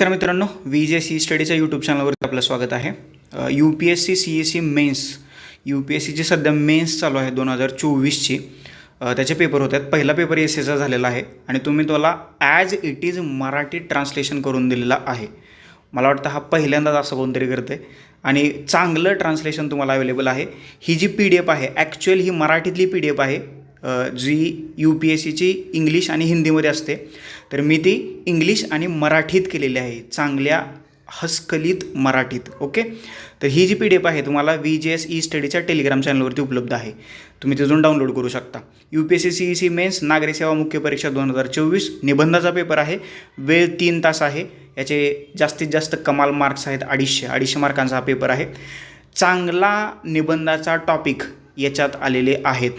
नमस्कार मित्रांनो V J C स्टडीच्या YouTube चॅनलवरती आपलं स्वागत आहे. U P S C C S C mains U P S सीची सध्या मेन्स चालू आहे दोन हजार चोवीसची. त्याचे पेपर होत. आहेत पहिला पेपर एस एचा झालेला आहे आणि तुम्ही त्याला as it is Marathi translation करून दिलेला आहे. मला वाटतं हा पहिल्यांदाच असं कोणतरी करतं आहे आणि चांगलं ट्रान्सलेशन तुम्हाला अवेलेबल आहे. ही जी पी डी एफ आहे ॲक्च्युअल ही मराठीतली पी डी एफ आहे. जी यू पी एस सीची इंग्लिश आणि हिंदीमध्ये असते तर मी ती इंग्लिश आणि मराठीत केलेली आहे चांगल्या हस्कलित मराठीत ओके तर ही जी पी डी एफ आहे तुम्हाला व्ही जे एस ई स्टडीच्या टेलिग्राम चॅनलवरती उपलब्ध आहे. तुम्ही तिथून डाउनलोड करू शकता. U P S C C E C mains नागरी सेवा मुख्य परीक्षा दोन हजार चोवीस निबंधाचा पेपर आहे. वेळ तीन तास आहे. याचे जास्तीत जास्त कमाल मार्क्स आहेत अडीचशे अडीचशे मार्कांचा हा पेपर आहे. चांगला निबंधाचा टॉपिक याच्यात आलेले आहेत.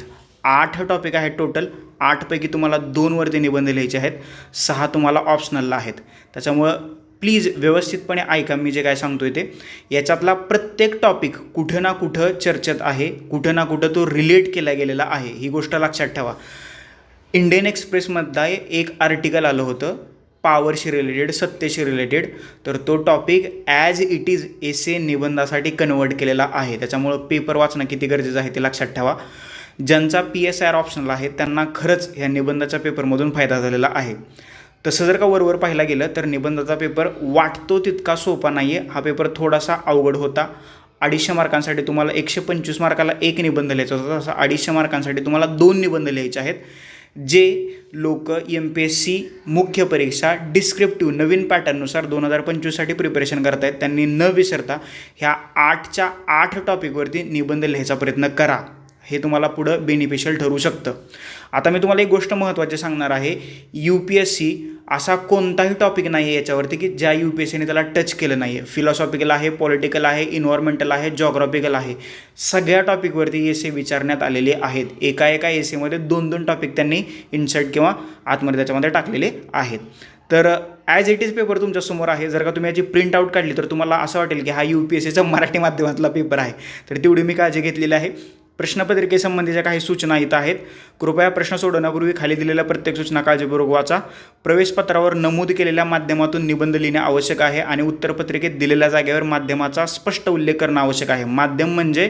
आठ टॉपिक आहेत टोटल आठपैकी तुम्हाला दोनवरती निबंध लिहायचे आहेत. सहा तुम्हाला ऑप्शनलला आहेत. त्याच्यामुळं प्लीज व्यवस्थितपणे ऐका मी जे काय सांगतोय ते. याच्यातला प्रत्येक टॉपिक कुठं ना कुठं चर्चेत आहे. कुठं ना कुठं तो रिलेट केला गेलेला आहे. ही गोष्ट लक्षात ठेवा. इंडियन एक्सप्रेसमधला एक आर्टिकल आलं होतं. पॉवरशी रिलेटेड सत्तेशी रिलेटेड तर तो topic as it is essay निबंधासाठी convert केलेला आहे. त्याच्यामुळं पेपर वाचणं किती गरजेचं आहे ते लक्षात ठेवा. ज्यांचा पी एस आर ऑप्शनल आहे त्यांना खरंच ह्या निबंधाच्या पेपरमधून फायदा झालेला आहे. तसं जर का वरवर पाहायला गेलं तर निबंधाचा पेपर वाटतो तितका सोपा नाही आहे हा पेपर थोडासा अवघड होता. अडीचशे मार्कांसाठी तुम्हाला एकशे पंचवीस मार्काला एक निबंध लिहायचा होता तसा अडीचशे मार्कांसाठी तुम्हाला दोन निबंध लिहायचे आहेत जे लोक एम पी एस सी मुख्य परीक्षा डिस्क्रिप्टिव्ह नवीन पॅटर्ननुसार दोन हजार पंचवीससाठी प्रिपरेशन करत आहेत त्यांनी न विसरता ह्या आठच्या आठ टॉपिकवरती निबंध लिहायचा प्रयत्न करा. हे तुम्हाला पुढं बेनिफिशियल ठरू शकतं. आता मी तुम्हाला एक गोष्ट महत्त्वाची सांगणार आहे. यू पी एस सी असा कोणताही टॉपिक नाही आहे याच्यावरती की ज्या यू पी एस सीने त्याला टच केलं नाही आहे फिलॉसॉफिकल आहे पॉलिटिकल आहे इन्व्हायरमेंटल आहे जॉग्रॉफिकल आहे. सगळ्या टॉपिकवरती एसे विचारण्यात आलेले आहेत. एका एका एसेमध्ये दोन दोन टॉपिक त्यांनी इन्सर्ट किंवा आतमध्ये त्याच्यामध्ये टाकलेले आहेत. तर ॲज इट इज पेपर तुमच्यासमोर आहे. जर का तुम्ही याची प्रिंट आउट काढली तर तुम्हाला असं वाटेल की हा यू पी एस सीचा मराठी माध्यमातला पेपर आहे. तर तेवढी मी काळजी घेतलेली आहे. प्रश्नपत्रिकेसंबंधीच्या काही सूचना इथं आहेत. कृपया प्रश्न सोडवण्यापूर्वी खाली दिलेल्या प्रत्येक सूचना काळजीपूर्वक वाचा. प्रवेशपत्रावर नमूद केलेल्या माध्यमातून निबंध लिहिणे आवश्यक आहे आणि उत्तरपत्रिकेत दिलेल्या जागेवर माध्यमाचा स्पष्ट उल्लेख करणं आवश्यक आहे. माध्यम म्हणजे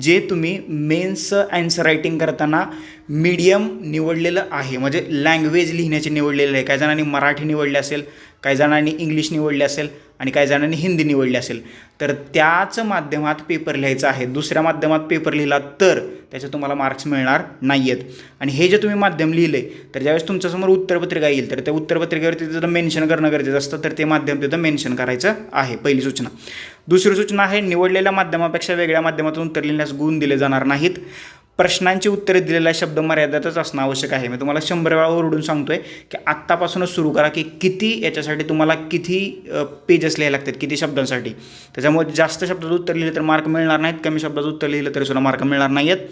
जे तुम्ही मेन्स अँसर रायटिंग करताना मीडियम निवडलेलं आहे. म्हणजे लँग्वेज लिहिण्याचे निवडलेलं आहे. काही जणांनी मराठी निवडले असेल काही जणांनी इंग्लिश निवडले असेल आणि काही जणांनी हिंदी निवडली असेल. तर त्याच माध्यमात पेपर लिहायचा आहे. दुसऱ्या माध्यमात पेपर लिहिला तर त्याचे तुम्हाला मार्क्स मिळणार नाही आहेत आणि हे जे तुम्ही माध्यम लिहिले तर ज्यावेळेस तुमच्यासमोर उत्तरपत्रिका येईल तर त्या उत्तरपत्रिकेवरती तिथं मेन्शन करणं गरजेचं असतं. तर ते माध्यम तिथं मेन्शन करायचं आहे पहिली सूचना. दुसरी सूचना आहे निवडलेल्या माध्यमापेक्षा वेगळ्या माध्यमातून उत्तर लिहिण्यास गुण दिले जाणार नाहीत. प्रश्नांची उत्तरे दिलेल्या शब्द मर्यादेतच असणं आवश्यक आहे. मी तुम्हाला शंभर वेळा ओरडून सांगतोय की आत्तापासूनच सुरू करा की किती याच्यासाठी तुम्हाला किती पेजेस लिहायला लागतात किती शब्दांसाठी. त्याच्यामुळे जास्त शब्दात उत्तर लिहिले तर मार्क मिळणार नाहीत कमी शब्दात उत्तर लिहिलं तरी सुद्धा मार्क मिळणार नाही आहेत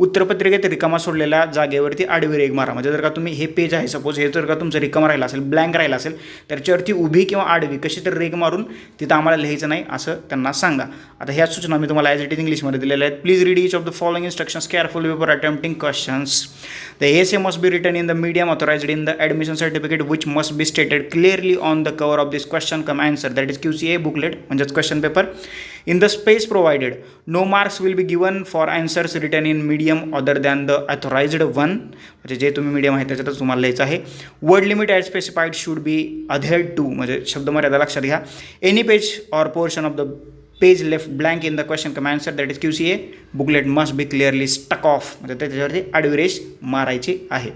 उत्तरपत्रिकेत रिकामा सोडलेल्या जागेवरती आडवी रेग मारा. म्हणजे जर का तुम्ही हे पेज आहे सपोज हे जर का तुमचं रिकामा राहिलं असेल ब्लँक राहिलं असेल त्याच्यावरती उभी किंवा आडवी कशी तर रेग मारून तिथं आम्हाला लिहायचं नाही असं त्यांना सांगा. आता ह्या सूचना मी तुम्हाला ॲज इट इज इंग्लिशमध्ये दिलेल्या आहेत. Please read each of the following instructions careful before attempting questions the essay must be written in the medium authorized in the admission certificate which must be stated clearly on the cover of this question cum answer that is Q C A booklet म्हणजेच question paper in the space provided no marks will be given for answers written in medium other than the authorized one म्हणजे जे तुम्ही medium आहे त्याच्यातच तुम्हाला लिहायचं आहे. Word limit as specified should be अधेड to म्हणजे शब्दमर्यादा लक्षात घ्या. Any page or portion of the page left blank in the question cum answer that is Q C A booklet must be clearly struck off म्हणजे त्याच्यावरती ॲडव्हरेज मारायची आहे.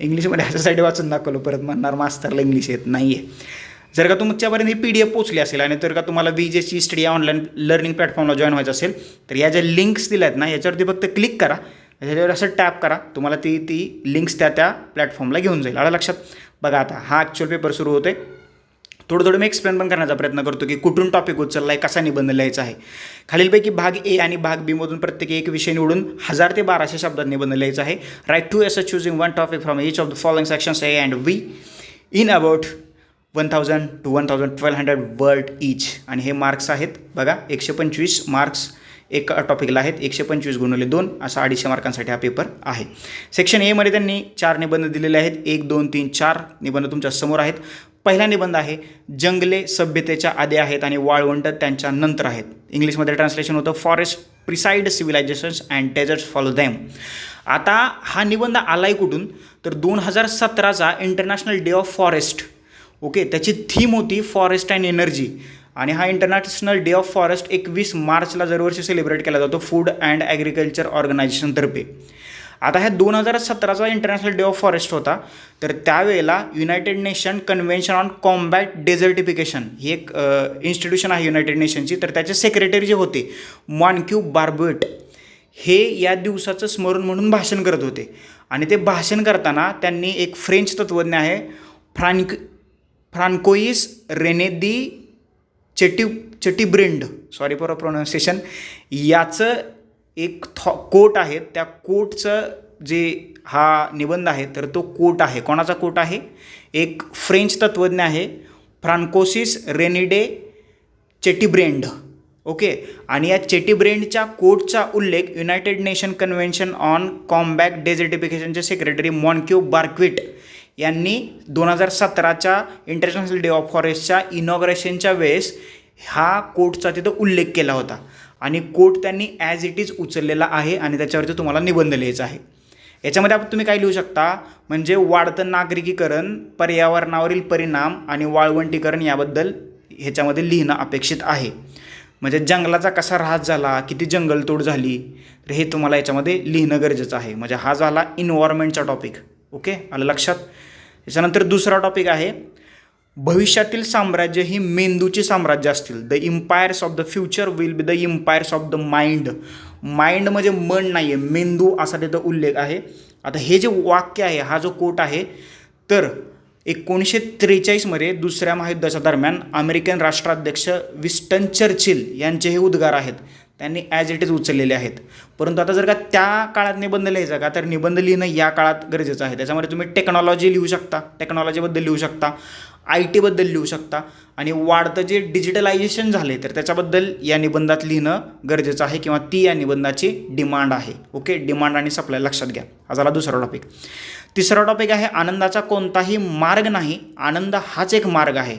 इंग्लिशमध्ये ह्याच्यासाठी वाचून दाखवलं परत म्हणणार मास्तरला इंग्लिश येत नाही आहे जर का तुमच्यापर्यंत ही पी डी एफ पोचली असेल आणि जर का तुम्हाला V J C study online learning प्लॅटफॉर्मला जॉईन व्हायचं असेल तर या ज्या लिंक्स दिल्या आहेत ना याच्यावरती फक्त क्लिक करा. त्याच्यावर असं टॅप करा. तुम्हाला ती ती लिंक्स त्या त्या प्लॅटफॉर्मला घेऊन जाईल. आलं लक्षात? बघा आता हा ॲक्च्युअल पेपर सुरू होते थोडं थोडं मी एक्सप्लेन पण करण्याचा प्रयत्न करतो की कुठून टॉपिक उचलला आहे कसा निबंध लिहायचा आहे. खालीलपैकी भाग ए आणि भाग बीमधून प्रत्येकी एक विषय निवडून हजार ते बाराशे शब्दात निबंध लिहायचा आहे. Write two essay choosing one topic from each of the following sections A and B in about one thousand to one thousand twelve hundred word each आणि हे मार्क्स आहेत. बघा एकशे पंचवीस मार्क्स एका टॉपिकला आहेत. एकशे पंचवीस गुणवले दोन असा अडीचशे मार्कांसाठी हा पेपर आहे. सेक्शन एमध्ये त्यांनी चार निबंध दिलेले आहेत. एक दोन तीन चार निबंध तुमच्यासमोर आहेत. पहिला निबंध आहे जंगले सभ्यतेच्या आधी आहेत आणि वाळवंट त्यांच्या नंतर आहेत. इंग्लिशमध्ये ट्रान्सलेशन होतं forest precede civilizations and deserts follow them आता हा निबंध आलाय कुठून? तर दोन हजार सतराचा international day of forest okay त्याची थीम होती फॉरेस्ट अँड एनर्जी आणि हा इंटरनॅशनल डे ऑफ फॉरेस्ट एकवीस मार्चला दरवर्षी सेलिब्रेट केला जातो फूड अँड ॲग्रिकल्चर ऑर्गनायझेशनतर्फे आता ह्या दोन हजार सतराचा इंटरनॅशनल डे ऑफ फॉरेस्ट होता. तर त्यावेळेला United Nation Convention on Combat Desertification ही एक इन्स्टिट्यूशन आहे युनायटेड नेशनची तर त्याचे सेक्रेटरी जे होते मॉनक्यू बार्बेट हे या दिवसाचं स्मरण म्हणून भाषण करत होते. आणि ते भाषण करताना त्यांनी एक फ्रेंच तत्त्वज्ञ आहे फ्रांक फ्रांकोईस रेनेदी चेटी चेटीब्रिंड सॉरी फॉर प्रोनाऊन्सिएशन याचं एक थॉ कोट आहे. त्या कोटचं जे हा निबंध आहे तर तो कोट आहे. कोणाचा कोट आहे? एक फ्रेंच तत्त्वज्ञ आहे फ्रान्कोसिस रेनिडे चेटीब्रेंड ओके आणि या चेटीब्रेंडच्या कोटचा उल्लेख United Nation Convention on Combat डेझर्टिफिकेशनचे secretary Monique Barbut यांनी दोन हजार सतराच्या इंटरनॅशनल डे ऑफ फॉरेस्टच्या इनॉग्रेशनच्या वेळेस हा कोटचा तिथं उल्लेख केला होता. आणि कोट त्यांनी ॲज इट इज उचललेला आहे आणि त्याच्यावरती तुम्हाला निबंध लिहायचा आहे. याच्यामध्ये आपण तुम्ही काय लिहू शकता? म्हणजे वाढतं नागरिकीकरण पर्यावरणावरील परिणाम आणि वाळवंटीकरण याबद्दल ह्याच्यामध्ये लिहिणं अपेक्षित आहे. म्हणजे जंगलाचा कसा ऱ्हास झाला? किती जंगलतोड झाली? तर हे तुम्हाला याच्यामध्ये लिहिणं गरजेचं आहे. म्हणजे हा झाला इन्व्हायरमेंटचा टॉपिक ओके? आलं लक्षात? त्याच्यानंतर दुसरा टॉपिक आहे भविष्यातील साम्राज्य ही मेंदूची साम्राज्य असतील. The empires of the future will be the empires of the mind mind म्हणजे मन नाही आहे मेंदू असा तिथं उल्लेख आहे. आता हे जे वाक्य आहे हा जो कोट आहे तर एकोणीसशे त्रेचाळीसमध्ये दुसऱ्या महायुद्धाच्या दरम्यान अमेरिकन राष्ट्राध्यक्ष विस्टन चर्चिल यांचे हे उद्गार आहेत. त्यांनी ॲज इट इज उचललेले आहेत. परंतु आता जर का त्या काळात निबंध लिहायचा का तर निबंध लिहिणं या काळात गरजेचं आहे. त्याच्यामध्ये तुम्ही टेक्नॉलॉजी लिहू शकता टेक्नॉलॉजीबद्दल लिहू शकता आय टीबद्दल लिहू शकता आणि वाढतं जे डिजिटलायझेशन झाले तर त्याच्याबद्दल या निबंधात लिहिणं गरजेचं आहे किंवा ती या निबंधाची डिमांड आहे. ओके डिमांड आणि सप्लाय लक्षात घ्या. हा झाला दुसरा टॉपिक तिसरा टॉपिक आहे आनंदाचा कोणताही मार्ग नाही. आनंद हाच एक मार्ग आहे.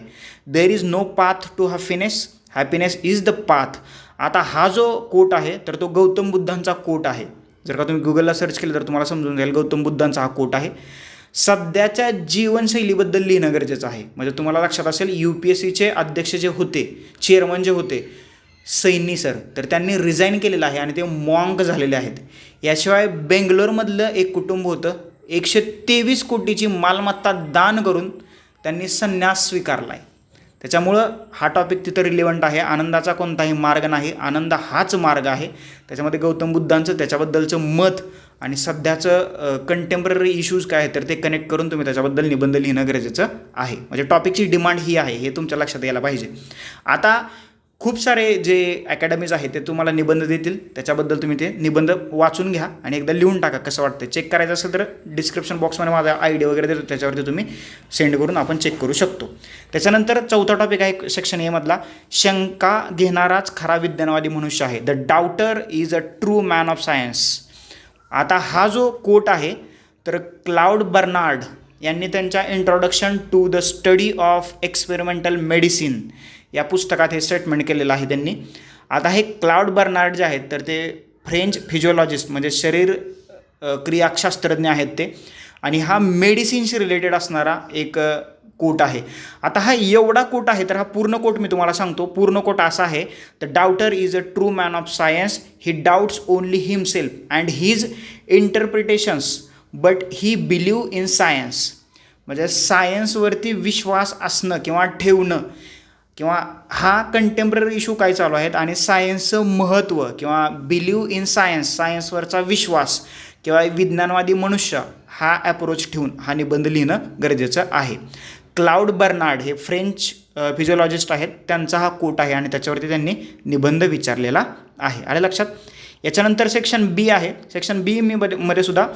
There is no path to happiness happiness is the path आता हा जो कोट आहे तर तो गौतम बुद्धांचा कोट आहे. जर का तुम्ही गुगलला सर्च केलं तर तुम्हाला समजून जाईल गौतम बुद्धांचा हा कोट आहे. सध्याच्या जीवनशैलीबद्दल लिहिणं गरजेचं आहे. म्हणजे तुम्हाला लक्षात असेल यू पी एस सीचे अध्यक्ष जे होते चेअरमन जे होते सैनी सर तर त्यांनी रिझाईन केलेलं आहे आणि ते मॉंग झालेले आहेत. याशिवाय बेंगलोरमधलं एक कुटुंब होतं एकशे तेवीस कोटीची मालमत्ता दान करून त्यांनी संन्यास स्वीकारला आहे त्याच्यामुळं हा टॉपिक तिथं रिलेवंट आहे. आनंदाचा कोणताही मार्ग नाही. आनंद हाच मार्ग आहे. त्याच्यामध्ये गौतम बुद्धांचं त्याच्याबद्दलचं मत आणि सध्याचं कंटेम्पररी इश्यूज काय आहेत तर ते कनेक्ट करून तुम्ही त्याच्याबद्दल निबंध लिहिणं गरजेचं आहे. म्हणजे टॉपिकची डिमांड ही आहे हे तुमच्या लक्षात यायला पाहिजे. आता खूप सारे जे अकॅडमीज आहेत ते तुम्हाला निबंध देतील. त्याच्याबद्दल तुम्ही ते निबंध वाचून घ्या आणि एकदा लिहून टाका कसं वाटतं चेक करायचं असेल तर डिस्क्रिप्शन बॉक्समध्ये माझा आय डी वगैरे देतो. त्याच्यावरती तुम्ही सेंड करून आपण चेक करू शकतो. त्याच्यानंतर चौथा टॉपिक आहे सेक्शन एमधला शंका घेणाराच खरा विज्ञानवादी मनुष्य आहे. The doubter is a true man of science आता हा जो कोट आहे तर क्लाउड बर्नार्ड यांनी त्यांच्या introduction to the study of experimental medicine या पुस्तकात हे स्टेटमेंट केलेलं आहे त्यांनी. आता हे क्लाउड बर्नार्ड जे आहेत तर ते फ्रेंच फिजिओलॉजिस्ट म्हणजे शरीर क्रियाशास्त्रज्ञ आहेत ते. आणि हा मेडिसिनशी रिलेटेड असणारा एक कोट आहे. आता हा एवढा कोट आहे तर हा पूर्ण कोट मी तुम्हाला सांगतो. पूर्ण कोट असा आहे the doubter is a true man of science he doubts only himself and his interpretations but he believe in science. म्हणजे सायन्सवरती विश्वास असणं किंवा ठेवणं किंवा हा कंटेम्पररी इशू काय चालू आहेत आणि सायन्सचं महत्त्व किंवा बिलीव इन सायन्स सायन्सवरचा विश्वास किंवा विज्ञानवादी मनुष्य हा ॲप्रोच ठेवून हा निबंध लिहिणं गरजेचं आहे. क्लाउड बर्नार्ड हे फ्रेंच फिजिओलॉजिस्ट आहेत. त्यांचा हा कोट आहे आणि त्याच्यावरती त्यांनी निबंध विचारलेला आहे. आले लक्षात? याच्यानंतर सेक्शन बी आहे. सेक्शन बी मी मध्ये सुद्धा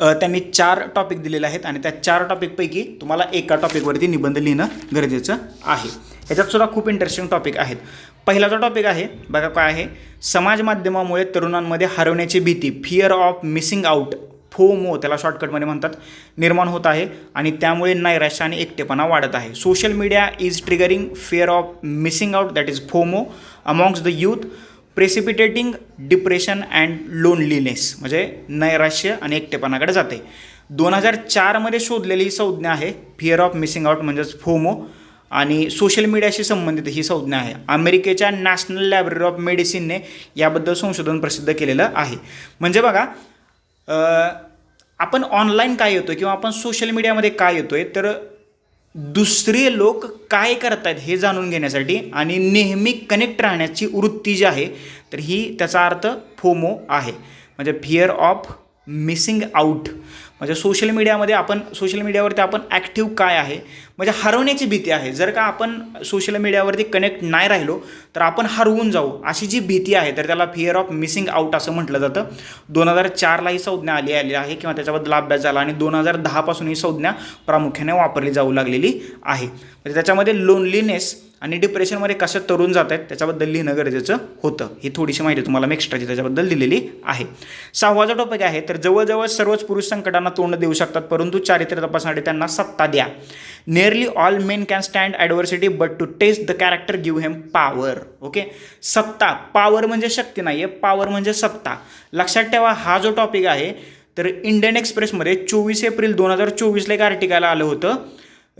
त्यांनी चार टॉपिक दिलेले आहेत आणि त्या चार टॉपिकपैकी तुम्हाला एका टॉपिकवरती निबंध लिहिणं गरजेचं आहे. याच्यात सुद्धा खूप इंटरेस्टिंग टॉपिक आहेत. पहिला जो टॉपिक आहे बघा काय आहे? समाज माध्यमामुळे तरुणांमध्ये हरवण्याची भीती fear of missing out FOMO त्याला शॉर्टकटमध्ये म्हणतात निर्माण होत आहे आणि त्यामुळे नैराश्य आणि एकटेपणा वाढत आहे. Social media is triggering fear of missing out that is FOMO amongst the youth precipitating depression and loneliness म्हणजे नैराश्य आणि एकटेपणाकडे जाते. दोन हजार चारमध्ये शोधलेली ही संज्ञा आहे फिअर ऑफ मिसिंग आउट म्हणजेच फोमो आणि सोशल मीडियाशी संबंधित ही संज्ञा आहे. अमेरिकेच्या नॅशनल लायब्ररी ऑफ मेडिसिनने याबद्दल संशोधन प्रसिद्ध केलेलं आहे. म्हणजे बघा आपण ऑनलाईन काय येतो किंवा आपण सोशल मीडियामध्ये काय येतो आहे तर दुसरे लोक काय करतायत हे जाणून घेण्यासाठी आणि नेहमी कनेक्ट राहण्याची वृत्ती जी आहे तर ही त्याचा अर्थ फोमो आहे. म्हणजे फिअर ऑफ मिसिंग आऊट म्हणजे सोशल मीडियामध्ये आपण सोशल मीडियावरती आपण ॲक्टिव्ह काय आहे? म्हणजे हरवण्याची भीती आहे. जर का आपण सोशल मीडियावरती कनेक्ट नाही राहिलो तर आपण हरवून जाऊ. अशी जी भीती आहे तर त्याला फिअर ऑफ मिसिंग आऊट असं म्हटलं जातं. दोन हजार चारला ही संज्ञा आली आली आहे किंवा त्याच्याबद्दल अभ्यास झाला आणि दोन हजार दहापासून ही संज्ञा प्रामुख्याने वापरली जाऊ लागलेली आहे. म्हणजे त्याच्यामध्ये लोनलीनेस आणि डिप्रेशनमध्ये कसं तरुण जात आहेत त्याच्याबद्दल लिहिणं गरजेचं होतं. ही थोडीशी माहिती तुम्हाला मी एक्स्ट्राची त्याच्याबद्दल दिलेली आहे. सहावाचा टॉपिक आहे तर जवळजवळ सर्वच पुरुष संकटांना तोंड देऊ शकतात परंतु चारित्र्य तपासण्यासाठी त्यांना सत्ता द्या. Nearly all men can stand adversity but to test the character give him power okay सत्ता पॉवर म्हणजे शक्ती नाही आहे पॉवर म्हणजे सत्ता. लक्षात ठेवा हा जो टॉपिक आहे तर इंडियन एक्सप्रेसमध्ये चोवीस एप्रिल दोन हजार चोवीसला एक आर्टिकल आलं होतं.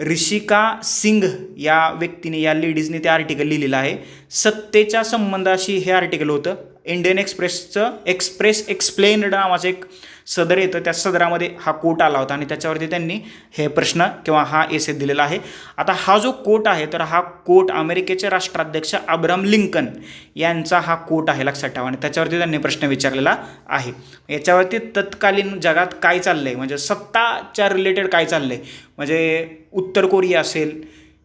ऋषिका सिंग या व्यक्तीने या लेडीजने ते आर्टिकल लिहिलेलं आहे. सत्तेच्या संबंधाशी हे आर्टिकल होतं. इंडियन एक्सप्रेसचं एक्सप्रेस एक्सप्लेन्ड नावाचं एक सदर येतं त्या सदरामध्ये हा कोट आला होता आणि त्याच्यावरती त्यांनी हे प्रश्न किंवा हा एसे दिलेला आहे. आता हा जो कोट आहे तर हा कोट अमेरिकेचे राष्ट्राध्यक्ष अब्राम लिंकन यांचा हा कोट आहे लक्षात ठेवा. आणि त्याच्यावरती त्यांनी प्रश्न विचारलेला आहे. याच्यावरती तत्कालीन जगात काय चाललं आहे म्हणजे सत्ताच्या रिलेटेड काय चाललं आहे म्हणजे उत्तर कोरिया असेल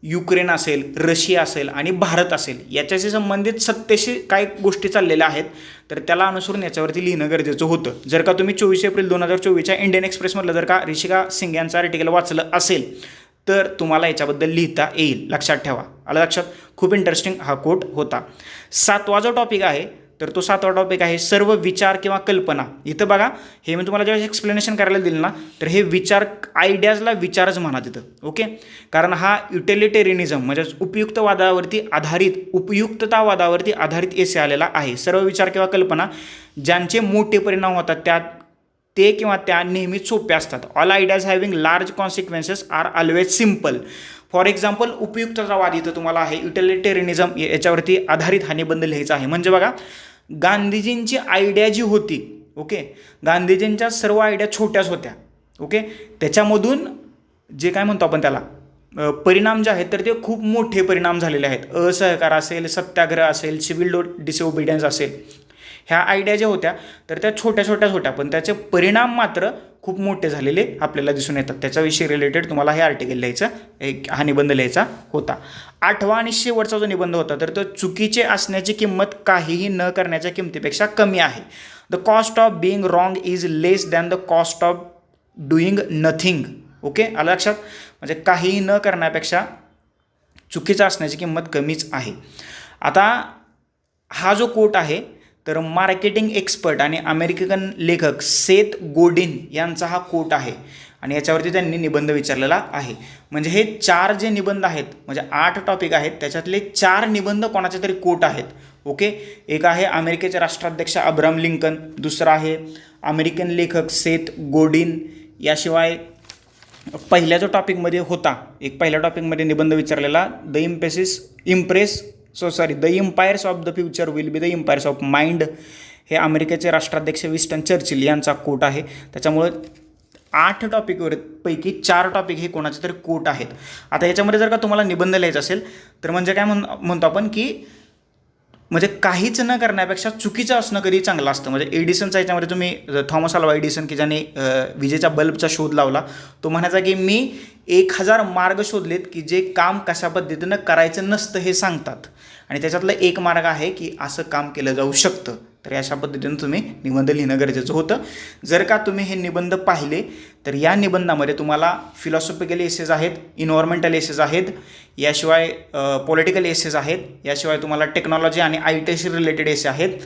युक्रेन असेल रशिया असेल आणि भारत असेल याच्याशी संबंधित सत्तेशी काय गोष्टी चाललेल्या आहेत. तर त्याला अनुसरून याच्यावरती लिहिणं गरजेचं होतं. जर का तुम्ही चोवीस एप्रिल दोन हजार चोवीसच्या इंडियन एक्सप्रेसमधलं जर का ऋषिका सिंग यांचं आर्टिकल वाचलं असेल तर तुम्हाला याच्याबद्दल लिहिता येईल. लक्षात ठेवा. आलं लक्षात? खूप इंटरेस्टिंग हा कोट होता. सातवा जो टॉपिक आहे तर तो सातवा टॉपिक आहे सर्व विचार किंवा कल्पना. इथं बघा हे मी तुम्हाला जेव्हा एक्सप्लेनेशन करायला दिलं ना तर हे विचार आयडियाजला विचारच म्हणा तिथं ओके कारण हा युटिलिटेरियनिझम म्हणजेच उपयुक्तवादावरती आधारित उपयुक्ततावादावरती आधारित एसे आलेला आहे. सर्व विचार किंवा कल्पना ज्यांचे मोठे परिणाम होतात त्यात ते किंवा त्या नेहमीच सोप्या असतात. All ideas having large consequences are always simple for example उपयुक्ततावाद इथं तुम्हाला आहे युटिलिटेरियनिझम याच्यावरती आधारित हा निबंध लिहायचा आहे. म्हणजे बघा गांधीजींची आयडिया जी होती ओके गांधीजींच्या सर्व आयडिया छोट्याच होत्या ओके त्याच्यामधून जे काय म्हणतो आपण त्याला परिणाम जे आहेत तर ते खूप मोठे परिणाम झालेले आहेत. असहकार असेल सत्याग्रह असेल सिव्हिल डिसओबिडियन्स असेल. ह्या आयडिया ज्या होत्या तर त्या छोट्या छोट्याच होत्या पण त्याचे परिणाम मात्र खूप मोठे झालेले आपल्याला दिसून येतात. त्याच्याविषयी रिलेटेड तुम्हाला हे आर्टिकल लिहायचं एक हा निबंध लिहायचा होता. आठवा आणि शेवटचा जो निबंध होता तर तो चुकीचे असण्याची किंमत काहीही न करण्याच्या किमतीपेक्षा कमी आहे. The cost of being wrong is less than the cost of doing nothing okay आलं लक्षात? म्हणजे काहीही न करण्यापेक्षा चुकीचं असण्याची किंमत कमीच आहे. आता हा जो कोट आहे तर मार्केटिंग एक्सपर्ट आणि अमेरिकन लेखक सेत गोडिन यांचा हा कोट आहे. आणि याच्यावरती त्यांनी निबंध विचारलेला आहे. म्हणजे हे चार जे निबंध आहेत म्हणजे आठ टॉपिक आहेत त्याच्यातले चार निबंध कोणाचे तरी कोट आहेत. ओके? एक आहे अमेरिकेचे राष्ट्राध्यक्ष अब्राम लिंकन दुसरा आहे अमेरिकन लेखक सेत गोडिन. याशिवाय पहिल्या जो टॉपिकमध्ये होता एक पहिल्या टॉपिकमध्ये निबंध विचारलेला the emphasis impress so sorry the empires of the future will be the empires of mind हे अमेरिकेचे राष्ट्राध्यक्ष विस्टन चर्चिल यांचा कोट आहे. त्याच्यामुळं आठ टॉपिकवर पैकी चार टॉपिक हे कोणाचे तरी कोट आहेत. आता याच्यामध्ये जर का तुम्हाला निबंध लिहायचा असेल तर म्हणजे काय म्हण म्हणतो आपण की म्हणजे काहीच न करण्यापेक्षा चुकीचं असणं कधी चांगलं असतं. म्हणजे एडिसनचा याच्यामध्ये तुम्ही थॉमस अल्वा एडिसन की ज्याने विजेच्या बल्बचा शोध लावला तो म्हणायचा की मी एक हजार मार्ग शोधलेत की जे काम कशा पद्धतीनं करायचं नसतं हे सांगतात. आणि त्याच्यातलं एक मार्ग आहे की असं काम केलं जाऊ शकतं. तर अशा पद्धतीनं तुम्ही निबंध लिहिणं गरजेचं होतं. जर का तुम्ही हे निबंध पाहिले तर या निबंधामध्ये तुम्हाला फिलॉसॉफिकल एसेस आहेत इन्व्हायरमेंटल एसेस आहेत याशिवाय पॉलिटिकल एसेस आहेत याशिवाय तुम्हाला टेक्नॉलॉजी आणि आय टीशी रिलेटेड एसे आहेत.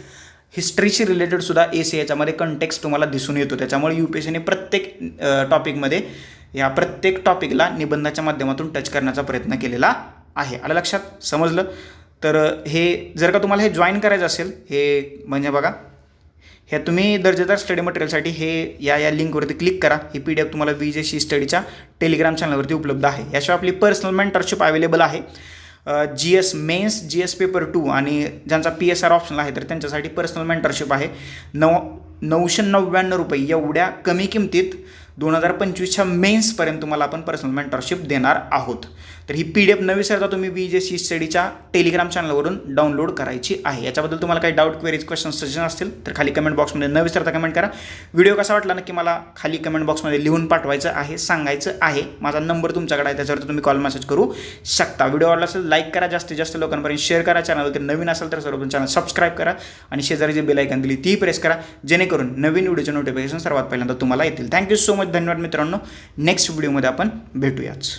हिस्ट्रीशी रिलेटेड सुद्धा ए सी याच्यामध्ये कंटेक्स्ट तुम्हाला दिसून येतो. त्याच्यामुळे यू पी एस सीने प्रत्येक टॉपिकमध्ये या प्रत्येक टॉपिकला निबंधाच्या माध्यमातून टच करण्याचा प्रयत्न केलेला आहे. आलं लक्षात? समजलं? तर हे जर का तुम्हाला हे जॉईन करायचं असेल हे म्हणजे बघा ह्या तुम्ही दर्जेदार स्टडी मटेरियलसाठी हे या या लिंकवरती क्लिक करा. ही पी डी एफ तुम्हाला वी जे सी स्टडीच्या टेलिग्राम चॅनलवरती उपलब्ध आहे. याशिवाय आपली पर्सनल मेंटरशिप अवेलेबल आहे. G S mains G S paper two आणि ज्यांचा पी एस आर ऑप्शन आहे तर त्यांच्यासाठी पर्सनल मेंटरशिप आहे. नऊ नऊशे नव्याण्णव रुपये एवढ्या कमी किमतीत दोन हजार पंचवीसच्या मेन्सपर्यंत तुम्हाला आपण पर्सनल मेंटरशिप देणार आहोत. तर ही पी डी एफ न विसरता तुम्ही बी जे सी स्टडीच्या टेलिग्राम चॅनलवरून डाउनलोड करायची आहे. याच्याबद्दल तुम्हाला काही डाऊट क्वेरीज क्वेश्चन सजेशन असतील तर खाली कमेंट बॉक्समध्ये न विसरता कमेंट करा. व्हिडिओ कसा वाटला? नक्की मला खाली कमेंट बॉक्समध्ये लिहून पाठवायचं आहे सांगायचं आहे. माझा नंबर तुमच्याकडे आहे त्याच्यावरती तुम्ही कॉल मेसेज करू शकता. व्हिडिओ आवडला असेल लाईक करा. जास्तीत जास्त लोकांपर्यंत शेअर करा. चॅनलवरती नवीन असेल तर सर्वप्रथम चॅनल सबस्क्राईब करा आणि शेजारी जे बेल आयकन दिली ती प्रेस करा. जेणेकरून नवीन व्हिडिओचे नोटिफिकेशन सर्वात पहिल्यांदा तुम्हाला येतील. थँक्यू सो मच धन्यवाद मित्रांनो. नेक्स्ट व्हिडिओमध्ये आपण भेटूयाच